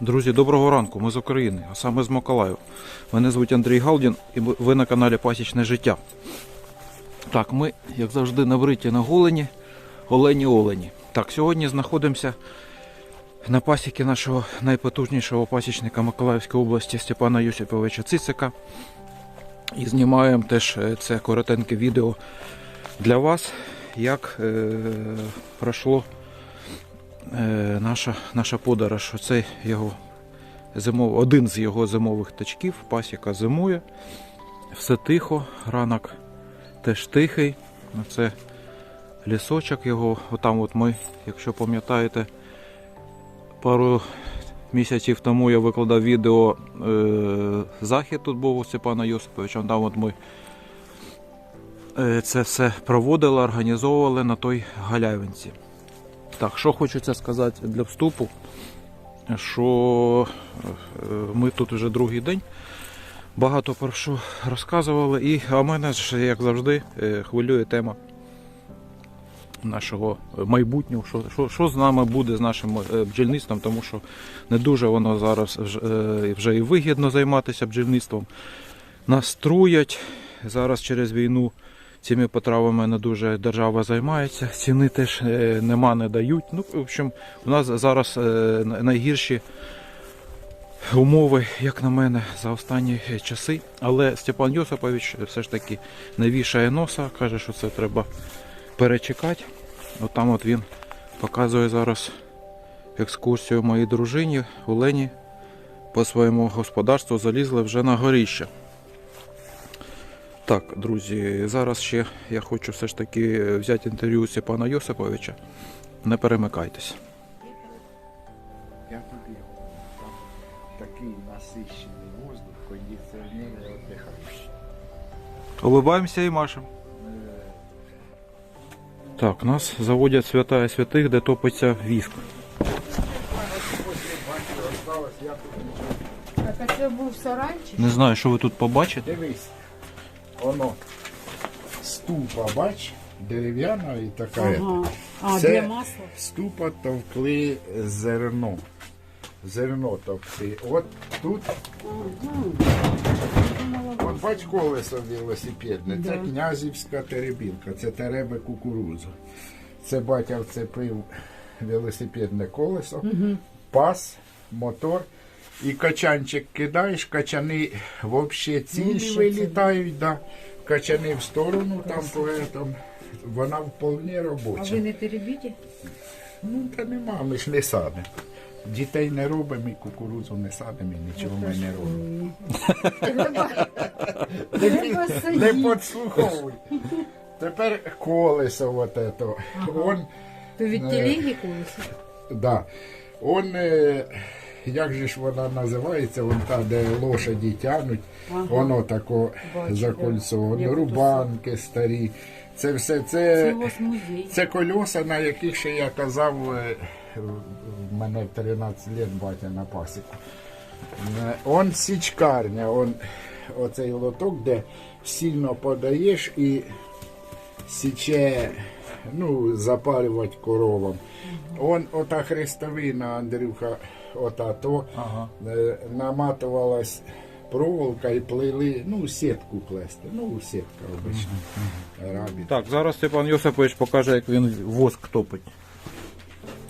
Друзі, доброго ранку. Ми з України, а саме з Миколаїв. Мене звуть Андрій Галдін і ви- на каналі Пасічне життя. Так, ми, як завжди, на вриті на голені, олені олені. Так, сьогодні знаходимося на пасіки нашого найпотужнішого пасічника Миколаївської області Степана Юсиповича Цицика. І знімаємо теж е, це коротеньке відео для вас, як е, пройшло наша, наша подорож. Оце його зимов, один з його зимових тачків. Пасіка зимує. Все тихо, ранок теж тихий. Це лісочок його. Отам от ми, якщо пам'ятаєте, пару місяців тому я викладав відео е, захід тут був у Степана Йосиповича. Там от ми е, це все проводили, організовували на той галявинці. Так, що хочеться сказати для вступу, що е, ми тут вже другий день багато про що розказували, і а мене ж, як завжди, е, хвилює тема нашого майбутнього, що, що, що з нами буде з нашим е, бджільництвом, тому що не дуже воно зараз вже і вигідно займатися бджільництвом. Нас труять зараз через війну. Цими потравами не дуже держава займається, ціни теж е, нема, не дають. Ну, в общем, у нас зараз е, найгірші умови, як на мене, за останні часи. Але Степан Йосипович все ж таки не вішає носа, каже, що це треба перечекати. От там от він показує зараз екскурсію моїй дружині Олені по своєму господарству залізли вже на горіще. Так, друзі, зараз ще я хочу все ж таки взяти інтерв'ю у Степана Йосиповича. Не перемикайтесь. Я тобі там такий насищений воздух, кондиціонери віддихаєш. Улыбаємося і машемо. Так, нас заводять святая святих, де топиться віск. Так, а це був сарайчик? Не знаю, що ви тут побачите. Дивись, воно ступа, бач, дерев'яна і така. Ага. А, Це- для масла? Ступа товкли зерно. Зерно товкли. От тут, от бач колесо велосипедне. Це Да. князівська теребілка, це тереби кукурудзу. Це батя вцепив велосипедне колесо, пас, мотор. І качанчик кидаєш, качани взагалі цілі вилітають, да. качани в сторону, там по этому. Вона вполне А ви не теребіте? Ну, та нема, ми ж не садимо. Дітей не робимо, і кукурудзу не садимо, і нічого ми не робимо. Не підслуховуй. Тепер колесо вот это. Он, То від телеги колесо? да. Он, е, як же ж вона називається, вон та, де лошаді тянуть, Ага. воно тако закольцовано, рубанки старі. Це все, Це це, це кольоса, на яких ще я казав, е, в мене 13 років батя на пасіку. Е, Он січкарня, он, оцей лоток, де сильно подаєш і січе, ну, запарювати коровам. Он, ота хрестовина, Андрюха, ота то, Ага. е, наматувалась проволока і плели, ну, сітку плести, ну, сітка обична. Рабі. Так, зараз Степан Йосипович покаже, як він воск топить.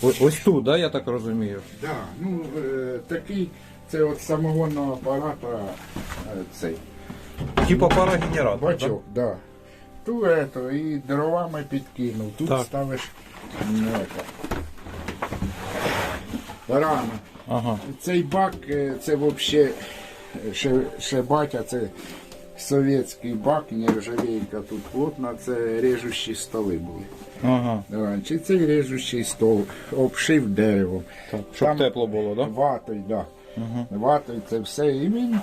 О- Ось тут, да, я так розумію. Да, ну, е, такий, це от самогонного апарата е, цей. Типа парогенератор. Да? Бачок, да. Ту ето, і дровами підкинув. Тут Так. ставиш м, ето, рано. Ага. Цей бак, е, це взагалі ще, ще батя, це совєтський бак, нержавійка тут плотна, це режущі столи були. Ага. Раніше цей режущий стол обшив деревом. Так, щоб тепло було, да? Ватою, да. Ватою це все. І він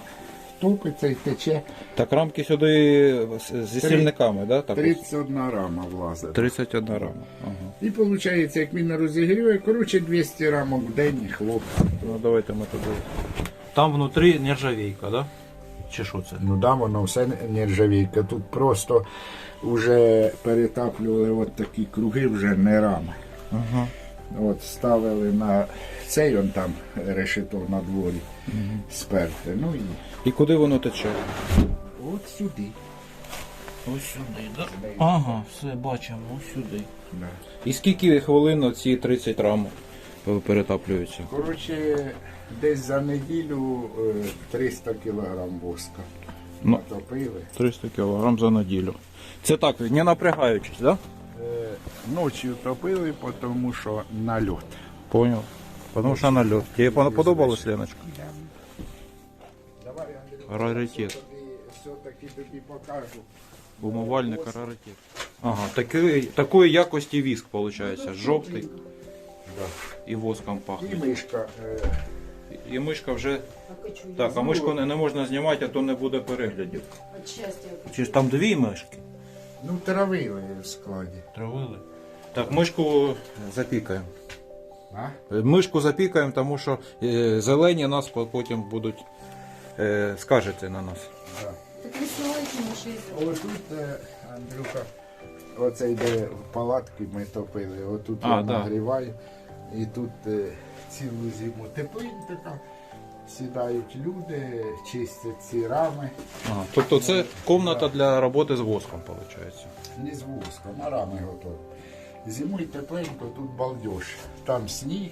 тупиться і тече. Так, рамки сюди зі Три- стільниками, да? Так, ось? 31 рама влазить. 31 рама. Ага. І виходить, як він розігріває, коротше 200 рамок в день хлоп. Ну давайте ми туди. Там внутрі нержавійка, да? Чи що це? Ну да, воно все нержавійка. Тут просто вже перетаплювали от такі круги, вже не рами. Ага. От ставили на цей он там решето на дворі сперте. Ну і І куди воно тече? от сюди. Ось сюди, так? Ага, все бачимо, ось сюди. Да. І скільки хвилин ці 30 рамок перетаплюються? Коротше, десь за неділю е, 300 кілограм воска. Ну. Натопили. 300 кг за неділю. Це так, не напрягаючись, так? Да? Е, Ночі топили, тому що нальот. Понял. Потому що на льот. Тебе пон- подобалось, Леночка? Раритет. все-таки- все-таки тобі покажу. Умивальник раритет. Ага, такої, такої якості віск, виходить. Жовтий і воском І пахне. мишка. е, І мишка вже. Так, а мишку не, не можна знімати, а то не буде переглядів. От. Чи ж там дві мишки? Ну, травили в складі. Травили. Так, мишку запікаємо. А? Мишку запікаємо, тому що е, зелені нас по- потім будуть е, скаржити на нас. Да. Так висилайте мишей. Отут, е, Андрюха, оце йде в палатки ми топили. Отут А, я да. нагріваю. І тут е, цілу зиму теплинь така. Сідають люди, чистять ці рами. Ага, тобто це комната для роботи з воском, виходить. Не з воском, а рами готові. Зимою тепленько, тут балдеж. Там сніг,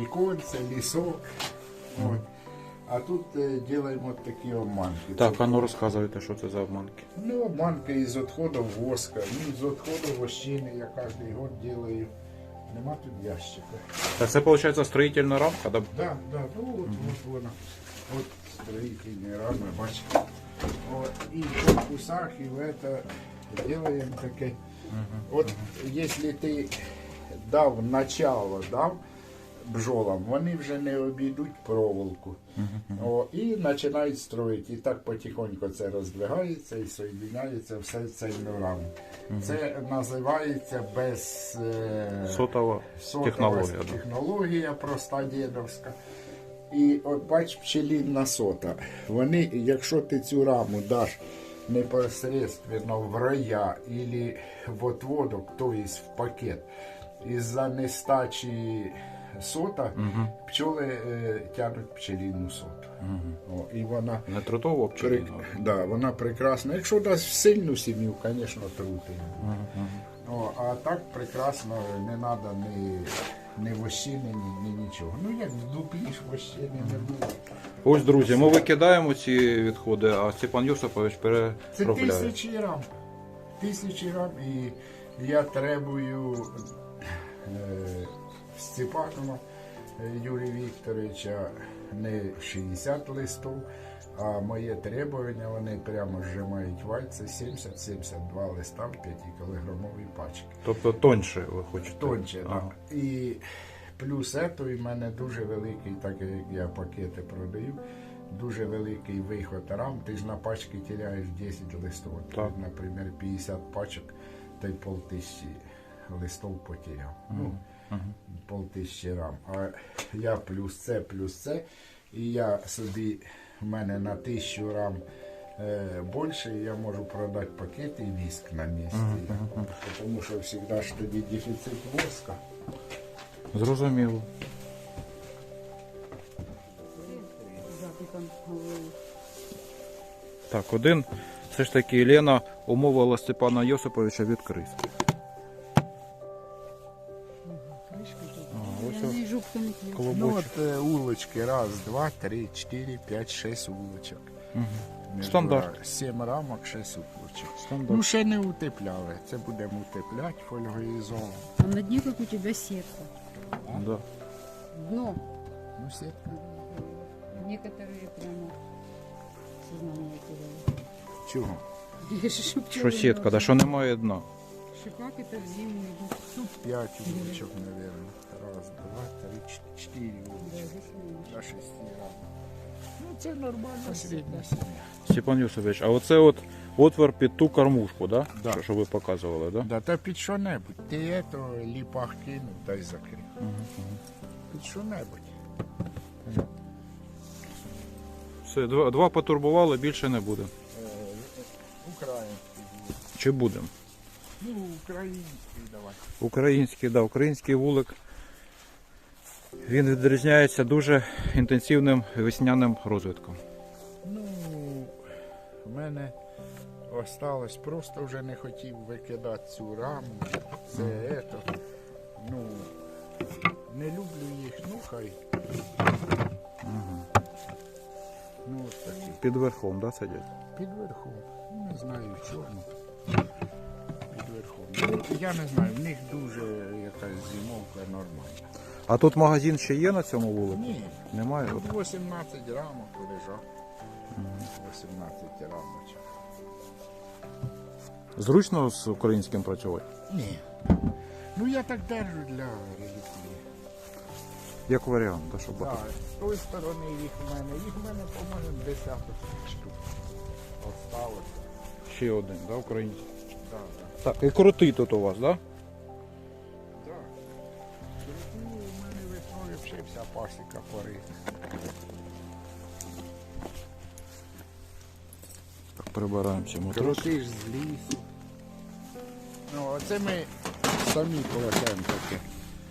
віконце, лісок. От. А тут е, робимо такі обманки. Так, а ну розказуйте, що це за обманки. Ну, обманки із відходів воска. Ну, з відходів вощини я кожен год делаю. Нема тут ящика. Так це виходить строїтельна рамка, да? Да, да, ну от, от вона. От строительні рами, бачите. От, і в корпусах, і в это делаем таке. От, якщо ти дав начало, дав бджолам, вони вже не обійдуть проволоку. О, і починають строїти. І так потихоньку це роздвигається і соєдиняється все в цельну раму. Це називається без е, Сотова сотова технологія. Технологія проста дідовська. І от бач пчелінна сота. Вони, якщо ти цю раму даш непосредственно в роя или в отводок, то есть в пакет, із-за нестачі сота пчоли е, тянуть пчелінну соту. О, і вона Не трудово При... Да, вона прекрасна. Якщо дасть сильну сім'ю, звісно, трути. О, а так прекрасно, не треба ні, ні вощини, ні, ні нічого. Ну як в дуплі ж вощини не було. Ось, друзі, ми викидаємо ці відходи, а Степан Йосипович Це тисячі грам. Тисячі грам. І я требую е, Степанова е, Юрія Вікторовича не 60 листів, а моє требування, вони прямо зжимають вальце 70-72 листа в 5-кілограмовій пачці. Тобто тоньше ви хочете. Тонче, Ага. так. І плюс і в мене дуже великий, так як я пакети продаю, дуже великий виход рам. Ти ж на пачки теряєш 10 листів. Так. Наприклад, 50 пачок, та й полтисячі листів потеряв. Ну, полтисячі рам. А я плюс це, плюс це. І я собі, в мене на тисячу рам е, більше, я можу продати пакети і віск на місці. Тому що завжди ж тоді дефіцит воска. Зрозуміло. Так, один. Все ж таки Лена умовила Степана Йосиповича відкрити. От е, улочки, раз, два, три, чотири, п'ять, шесть улочок. Між Стандарт. Сім рамок, шесть улочок. Стандарт. Ну ще не утепляли. Це будемо утепляти фольгою золом. А на дні як у тебе сітка. Да. Дно. Ну, сітка. Некоторые прямо сознание теряют. Чого? Що сітка, да що немає дна. Что как это в зиму идут? П'ять улочок, мабуть. Раз, два, три, чотири улочок. До шести рамок. Ну це нормальна середня сім'я. Степан Йосипович, а оце от отвор під ту кормушку, да? Да. Що, що ви показували, да? Да, та під що-небудь. Ти ето ліпах кинув та й закрив. Під що-небудь. Все, два, два потурбували, більше не буде. Е, Український. Чи будемо? Ну, український давай. Український, да, український вулик Він відрізняється дуже інтенсивним весняним розвитком. Ну, в мене осталось, просто вже не хотів викидати цю раму. Це ето. Ну, не люблю їх, ну хай. Ну, ось такі. Під верхом, да, сидять? Під верхом. Ну, Не знаю в чому. Верхом. Ну, я не знаю, в них дуже якась зимовка нормальна. А тут магазин ще є на цьому вулику? Ні, Немає? тут 18 рамок лежав. 18 рамочок. Зручно з українським працювати? Ні. Ну я так держу для реліквії. Як варіант, да, щоб Так, з тої сторони їх в мене. Їх в мене, по-моєму, десяток штук. Осталось. ще один, да, український. Так, так. Так, і крутий тут у вас, да? Так. Ну, у мене весною взагалі вся пасіка порита. Так, прибираємо ці мотори. Крутиш з лісу. Ну, оце ми самі кладемо таке.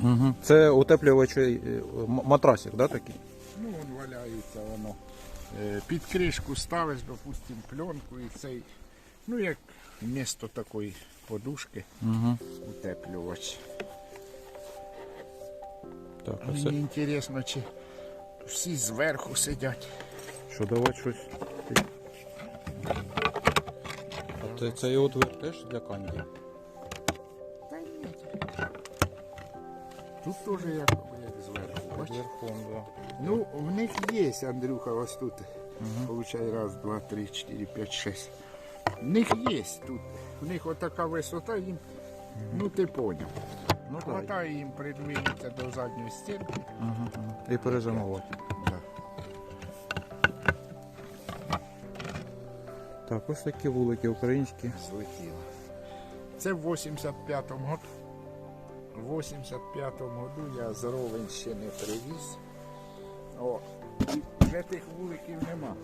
Угу. Це утеплювачий е, матрасик, да, такий? Ну, вон валяється воно. Е, Під кришку ставиш, допустим, пленку і цей, ну як місто такої подушки, Угу. утеплювач. Так, а Мені це інтересно, чи всі зверху сидять. що давати щось? А це, цей отвір теж для канді? Та ні. Тут теж як, зверху. Верхом, да. Ну, в них є, Андрюха, ось тут. Получай раз, два, три, чотири, п'ять, шесть. В них є тут. В них отака висота їм. Ну ти поняв. Ну. Хватає їм придвинутися до задньої стінки. Угу. І перезимувати. Да. Так, ось такі вулики українські. Злетіло. Це в 85-му году. В 85-му году я з не привіз. О, вже тих вуликів нема.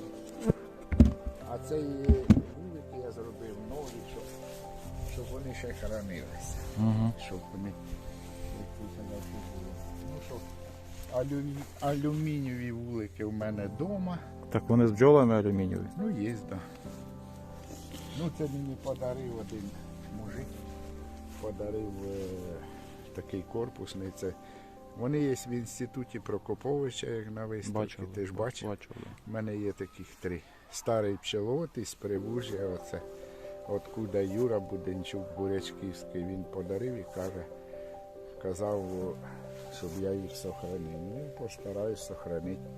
А цей вулики я зробив нові, щоб, щоб вони ще хранилися. Угу. Щоб вони. Ну що, алюмі... алюмінієві вулики в мене вдома. Так вони з бджолами алюмінієві. Ну, є, да. Ну, це мені подарив один мужик. Подарив е, такий корпусний. Це, вони є в інституті Прокоповича, як на виставці. Бачив. Ти ж бачив? У мене є таких три. Старий пчелот із Привужжя, оце. Откуда Юра Буденчук Бурячківський, він подарив і каже, казав, щоб я їх сохранив. Ну, постараюсь сохранити,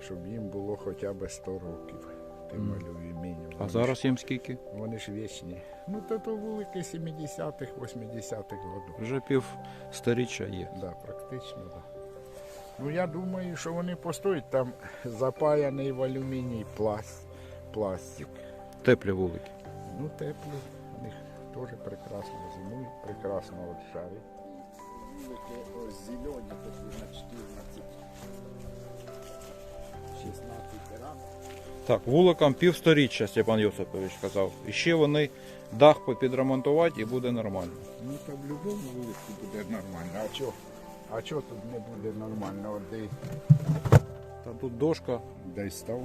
щоб їм було хоча б 100 років. Тим алюмінієм. А зараз їм скільки? Вони ж вічні. Ну, то то вулики 70-х, 80-х років. Вже пів сторіччя є. Да, практично, так. Да. Ну я думаю, що вони постоять там запаяний в алюміній пласт, пластик. Теплі вулики. Ну, теплі, в них теж прекрасно зимують, прекрасно от. Вулики ось зелені такі на 14, 16 рам. Так, вуликам півсторіччя, Степан Йосипович казав. І ще вони дах попідремонтувати і буде нормально. Ну, то в будь-якому вулику буде нормально. А чого? А чого тут не буде нормально? От де, Та тут дошка. де став,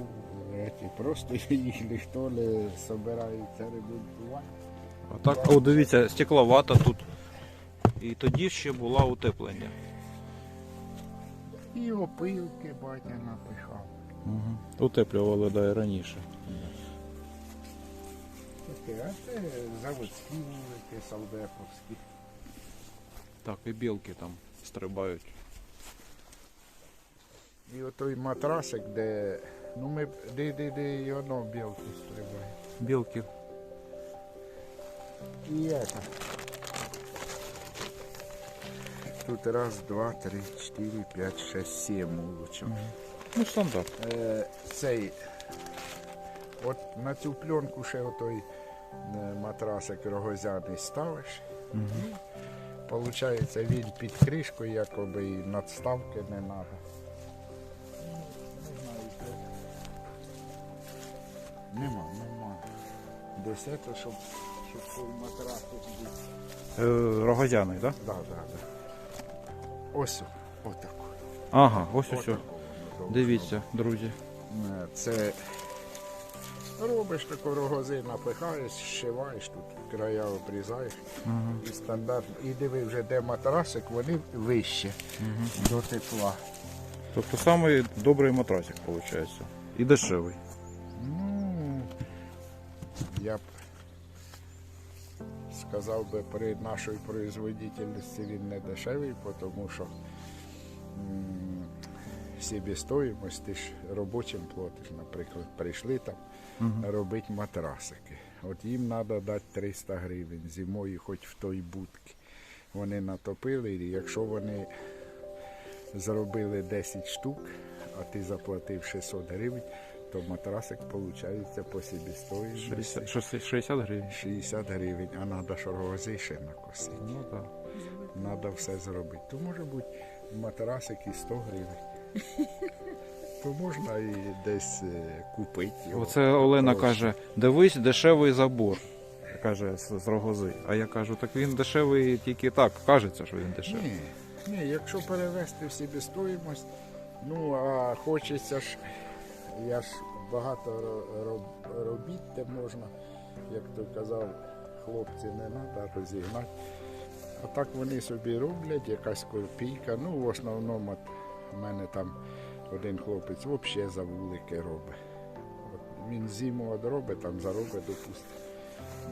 еті, просто їх ніхто не збирається ремонтувати. А так, о, дивіться, стекловата тут. І тоді ще була утеплення. І опилки батя напихав. Угу. Утеплювали да, і раніше. Таке, а це заводські вулики, салдеповські. Так, і білки там стрибають. І отой матрасик, де. Ну ми де, де, де і воно білки стрибає. Білки. І это. Тут раз, два, три, чотири, п'ять, шесть, сім вуличок. Ну, стандарт. Е, цей. От на цю пленку ще отой е, матрасик рогозяний ставиш. І Получається він під кришкою, якоби і надставки не треба. Нема, нема. Десь це, щоб, щоб цей матрасик був. Е, рогозяний, так? Да, да, да. Ось, отако. Ага, ось ось. Дивіться, друзі. Це робиш таку рогози, напихаєш, зшиваєш тут, края обрізаєш. І стандарт. І диви вже де матрасик, вони вище до тепла. Тобто самий добрий матрасик виходить. І дешевий. Я б сказав би, при нашій производительності він не дешевий, тому що себестоїмость ти ж робочим платиш, наприклад, прийшли там робити матрасики. От їм треба дати 300 гривень зимою, хоч в той будки. Вони натопили, і якщо вони зробили 10 штук, а ти заплатив 600 гривень, то матрасик виходить по себестоїмості 60, 60 60 гривень. 60 гривень, а треба ж рози ще накосити. Ну так. Треба все зробити. То може бути матрасик і 100 гривень. То можна і десь е, купити його. Оце Олена Просто. каже: дивись, дешевий забор. Каже з, з рогози. А я кажу, так він дешевий тільки так. Кажеться, що він дешевий. Ні, ні, якщо перевести в себестоїмость, ну а хочеться ж, я ж багато ро- роб- можна, як той казав, хлопці не треба розігнати. А так вони собі роблять, якась копійка. Ну, в основному от в мене там один хлопець взагалі за вулики робить. От він зиму от робить, там заробить, допустимо,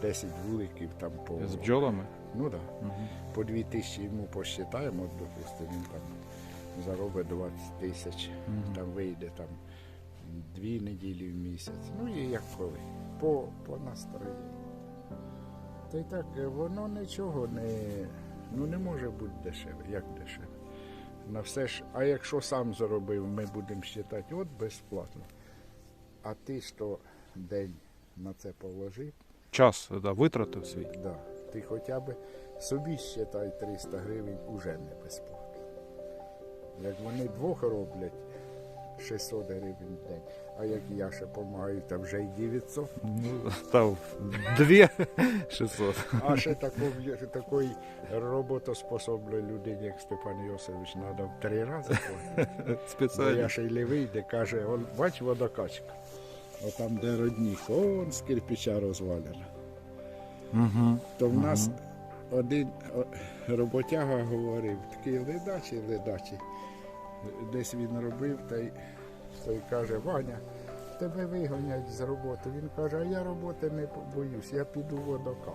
10 вуликів там по. З бджолами. Ну так. Да. По 2 тисячі йому посчитаємо, допустимо, він там заробить 20 тисяч, там вийде там дві неділі в місяць. Ну і як коли. По, по настроєнню. Та й так, е, воно нічого не, ну, не може бути дешеве. Як дешеве? На все ж, а якщо сам заробив, ми будемо вважати, от безплатно. А ти то день на це положив, Час да, витратив свій. Да. Ти хоча б собі считай 300 гривень уже не безплатно. Як вони двох роблять 600 гривень в день, а як я ще допомагаю, то вже й 900. Ну, став дві 600. А ще такої, такої роботоспособної людині, як Степан Йосович, треба в три рази. Бо я ще й не вийде, каже, он, бач водокачка. Отам, де родник, он з кирпича розвалена. Угу. То в нас один роботяга говорив, такий ледачий, ледачий. Десь він робив, та й той каже, Ваня, тебе вигонять з роботи. Він каже, а я роботи не боюсь, я піду водокатом.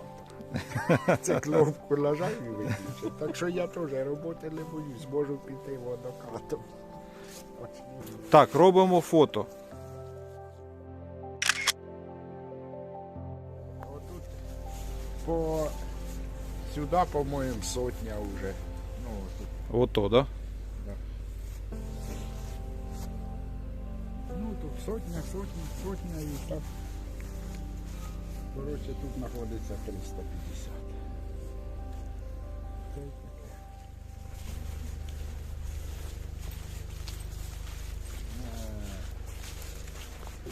Це кнопку нажав і виключив. Так що я теж роботи не боюсь, можу піти водокатом. Так, робимо фото. Отут по сюди, по-моєму, сотня вже. Ну, отут. Ото, да? Сотня, сотня, сотня і так. Коротше, тут знаходиться 350. Та й. Е,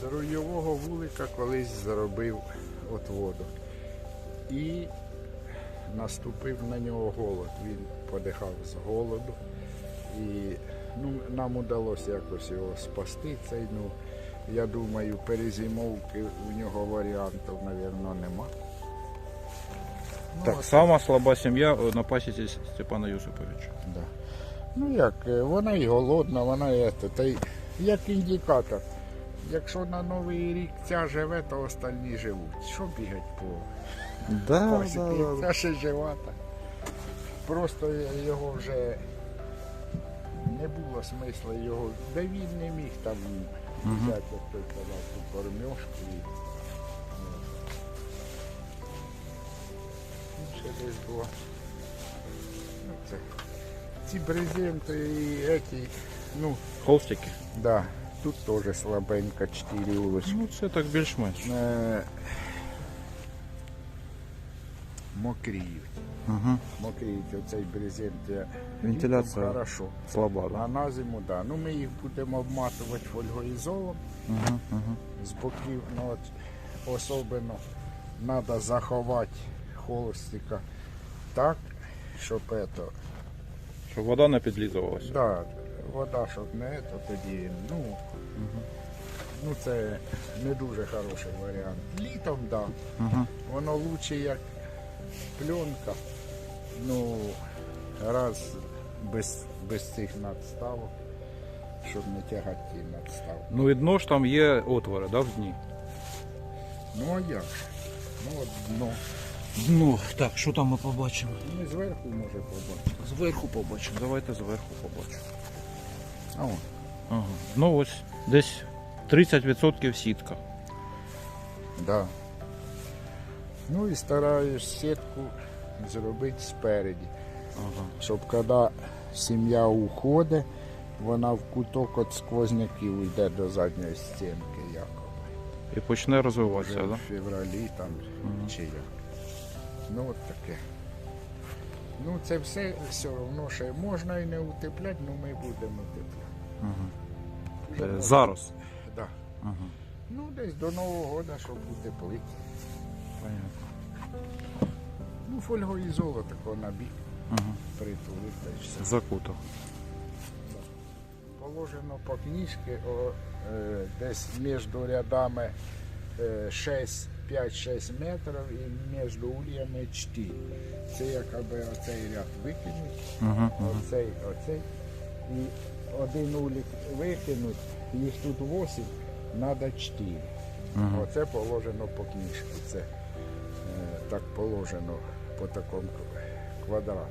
З руйового вулика колись заробив отводок. І наступив на нього голод. Він подихав з голоду. І ну, нам вдалося якось його спасти. Цей, ну, я думаю, перезимовки у нього варіантів, мабуть, нема. Ну, Так, сама слаба сім'я е, на пасіці Степана Юсиповича. да. ну як, е, вона і голодна, вона і це, та й як індикатор. Якщо на Новий рік ця живе, то остальні живуть. Що бігать по Да, пасіки? Ця ще жива так. Просто його вже не було смисла його. Да він не міг там взяти, як той казав, ту кормьошку. І, ну, ще десь було. Ну, це, ці брезенти і еті, ну, Холстики. да, тут теж слабенько 4 улочки. Ну, це так більш-менш. Е, Мокріють. Угу. Мокріють оцей брезент. Вентиляція. Хорошо. Слаба, А на зиму, да. Ну ми їх будемо обматувати фольгоізолом Угу, угу. з боків. Ну, от, особливо треба заховати холостика так, щоб, ето, Щоб вода не підлізувалася. Да, вода, щоб не то тоді, ну, ну це не дуже хороший варіант. Літом, так. Да. Угу. Воно лучше як пленка. Ну, раз без, без цих надставок, щоб не тягати ті надставки. Ну і дно ж там є отвори, да, в дні. Ну а як? Ну от дно. Дно. Так, що там ми побачимо? Ми зверху може побачити. Зверху побачимо. Давайте зверху побачимо. А он. Ага. Ну ось десь 30% сітка. Да. Ну і стараюсь сітку зробити спереді. Ага. Щоб коли сім'я уходить, вона в куток від сквозняків йде до задньої стінки якоби. І почне розвиватися, Вже так? в февралі там чи як. Ну от таке. Ну це все все одно ще можна і не утепляти, але ми будемо утепляти. Да? можна. Зараз. Да. Ага. Ну десь до Нового року, щоб утеплити. Понятно. Ну, фольгою золото тако на бік Ага. притулити та й все. Закутав. Положено по книжці о, е, десь між рядами е, 6, 5-6 метрів і між ульями 4. Це якби оцей ряд викинуть, Ага. оцей, оцей. І один улік викинуть, їх тут 8, треба 4. Ага. Оце положено по книжці. Це так положено по такому квадрату.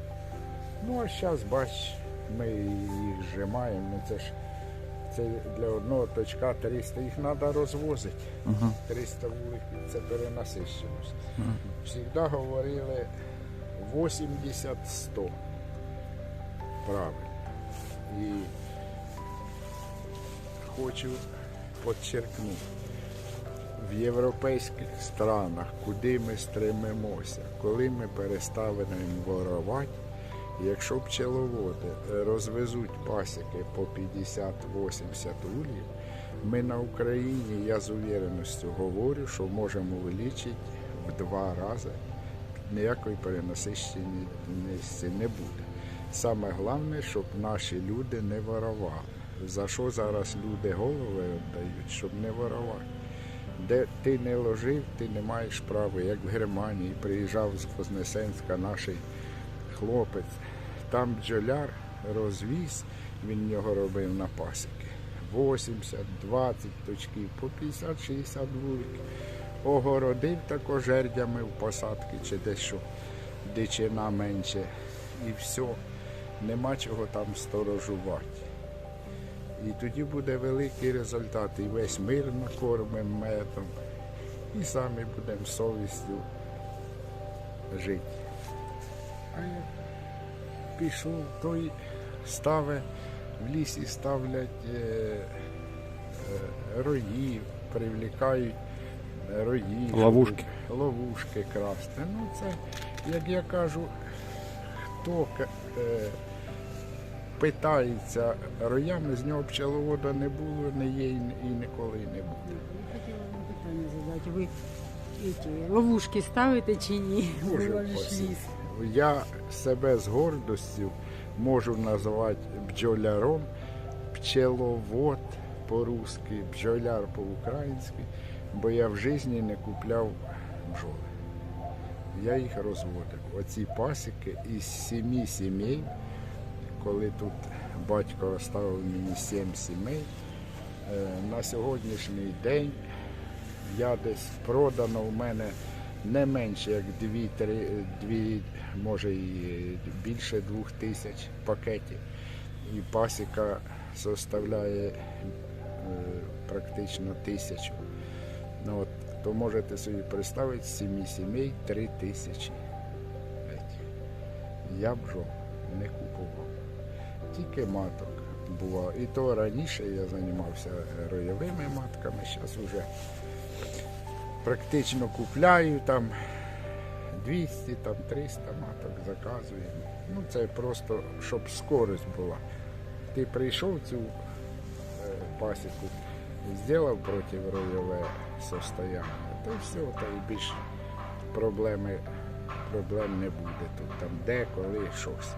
Ну а зараз бач, ми їх зжимаємо. Ну це ж це для одного точка 300, їх треба розвозити. Ага. 300 вуликів це перенасищеність. Завжди говорили 80-100. Правильно. І хочу підчеркнути, в європейських странах, куди ми стремимося, коли ми переставимо ворувати, якщо пчеловоди розвезуть пасіки по 50-80 улів, ми на Україні, я з увереністю говорю, що можемо увеличити в два рази. Ніякої перенасищеності не буде. Саме головне, щоб наші люди не воровали. За що зараз люди голови віддають, щоб не воровати. Де ти не ложив, ти не маєш права. Як в Германії приїжджав з Вознесенська наш хлопець. Там бджоляр розвіз, він його робив на пасіки. 80, 20 точків, по 50-60 вуликів. Огородив тако жердями в посадки чи десь що дичина менше. І все. Нема чого там сторожувати. І тоді буде великий результат. І весь мир накормимо медом. І самі будемо совістю жити. А як пішов, той ставить, в лісі ставлять е, е, рої, привлікають рої. Ловушки. Ловушки красти. Ну це, як я кажу, хто е, питається роями, з нього пчеловода не було, не є і, ніколи не буде. Я хотіла вам питання задати. Ви ловушки ставите чи ні? Боже ліс. Я себе з гордостю можу назвати бджоляром, пчеловод по-русски, бджоляр по-українськи, бо я в житті не купляв бджоли. Я їх розводив. Оці пасіки із сімі сімей, коли тут батько оставив мені сім сімей, е, на сьогоднішній день я десь продано в мене не менше як дві, три, дві, може і більше двох тисяч пакетів. І пасіка составляє е, практично тисячу. Ну, от, то можете собі представити, з сімі сімей три тисячі. Я б жо не купував. Тільки маток було. І то раніше я займався роєвими матками, зараз вже практично купляю там 200, там 300 маток заказуємо. Ну це просто, щоб скорость була. Ти прийшов цю е, пасіку, зробив протироєве состояння, то все, то і більше проблеми, проблем не буде тут. Там де, коли, щось.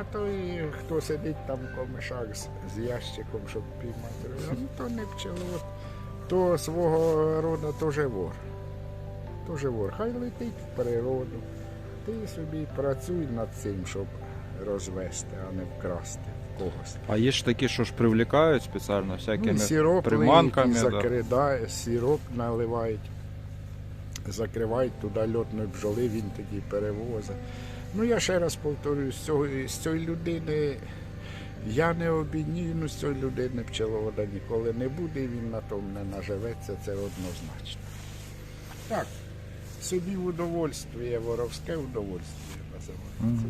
А то і хто сидить там в комишах з, з ящиком, щоб піймати ну, то не пчеловод, то свого роду теж вор. Теж вор. Хай летить в природу. Ти собі працюй над цим, щоб розвести, а не вкрасти в когось. А є ж такі, що ж привлікають спеціально Ну, всякими і сироп приманками. і да. закридає, сироп наливають, закривають туди льотної бджоли, він тоді перевозить. Ну я ще раз повторюю, з, цього, з цієї людини я не обіднію, ну з цієї людини пчеловода ніколи не буде, і він на тому не наживеться, це однозначно. Так, собі удовольствие, воровське удовольствие називається.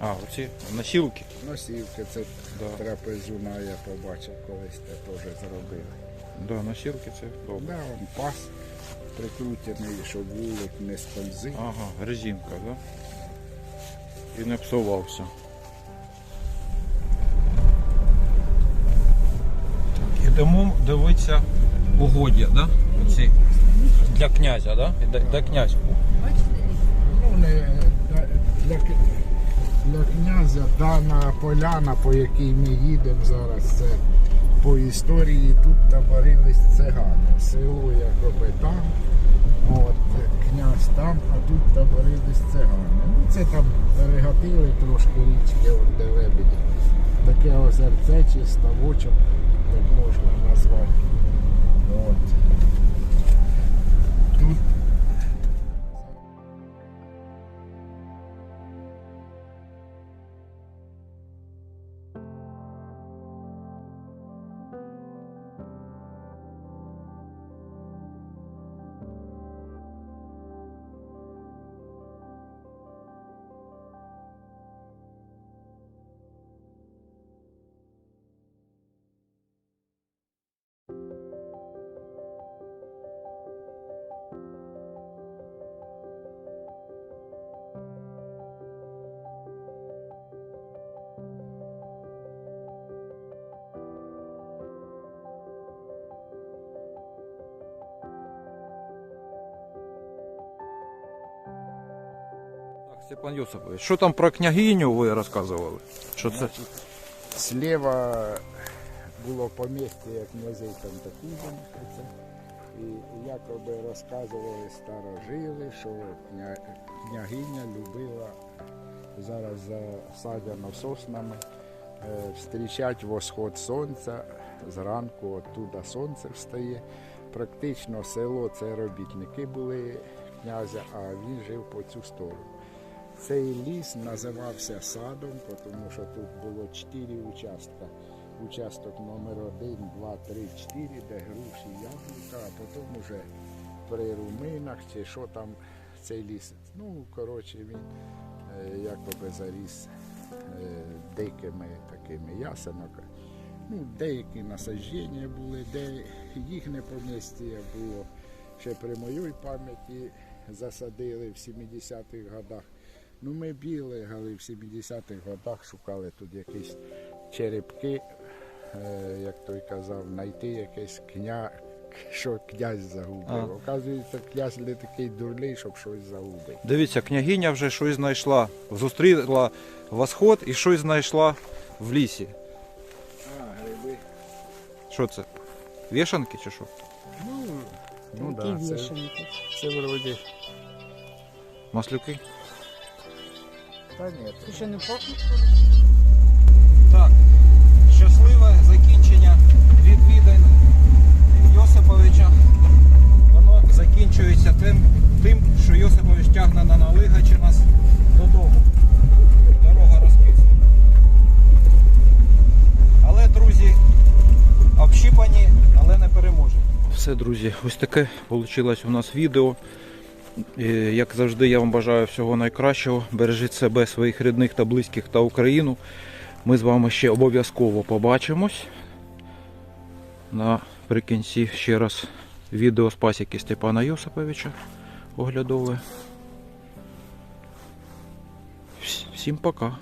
А, оці носілки. Носівки, це Да. трапезуна я побачив колись, те теж зробили. Да, носілки це добре. Да, он пас прикрутений, щоб вулик не скользив. Ага, резинка, да? І не псувався. Ідемо дивитися угодя, да? Оці. Для князя, да? Де, де князь був? Ну, не, для, для, князя дана поляна, по якій ми їдемо зараз, це по історії тут таборились цигани. Село якоби там, князь там, а тут таборились цигани. Ну, це там перегатили трошки річки, от, де лебеді. Таке озерце чи ставочок, так можна назвати. От. Тут Степан Йосипович, що там про княгиню ви розказували? Що це? Слева було помістя, як князей там таку. І якоби розказували старожили, що кня... княгиня любила зараз засаджено соснами е, встрічати восход сонця. Зранку оттуда сонце встає. Практично село це робітники були князя, а він жив по цю сторону. Цей ліс називався садом, тому що тут було чотири участка. Участок номер 1, 2, 3, 4, де груші, яблука, а потім уже при руминах чи що там цей ліс. Ну, коротше, він е, якоби заріс е, дикими такими ясенок. Ну, деякі насадження були, де їх не помістя було. Ще при моїй пам'яті засадили в 70-х годах. Ну, ми бігали в 70-х годах, шукали тут якісь черепки, е, як той казав, знайти якесь кня, що князь загубив. Оказується, князь не такий дурний, щоб щось загубити. Дивіться, княгиня вже щось знайшла. Зустріла восход і щось знайшла в лісі. А, гриби. Що це? Вішанки чи що? Ну, ну да, це, це вроді. Маслюки? Та ні, Ти що не пахне? Так, щасливе закінчення відвідань Йосиповича. Воно закінчується тим, тим, що Йосипович тягне на налигачі нас додому. Дорога розкисла. Але, друзі, общипані, але не переможені. Все, друзі, ось таке вийшло у нас відео. Як завжди, я вам бажаю всього найкращого. Бережіть себе, своїх рідних та близьких та Україну. Ми з вами ще обов'язково побачимось. Наприкінці ще раз відео з пасіки Степана Йосиповича оглядове. Всім пока.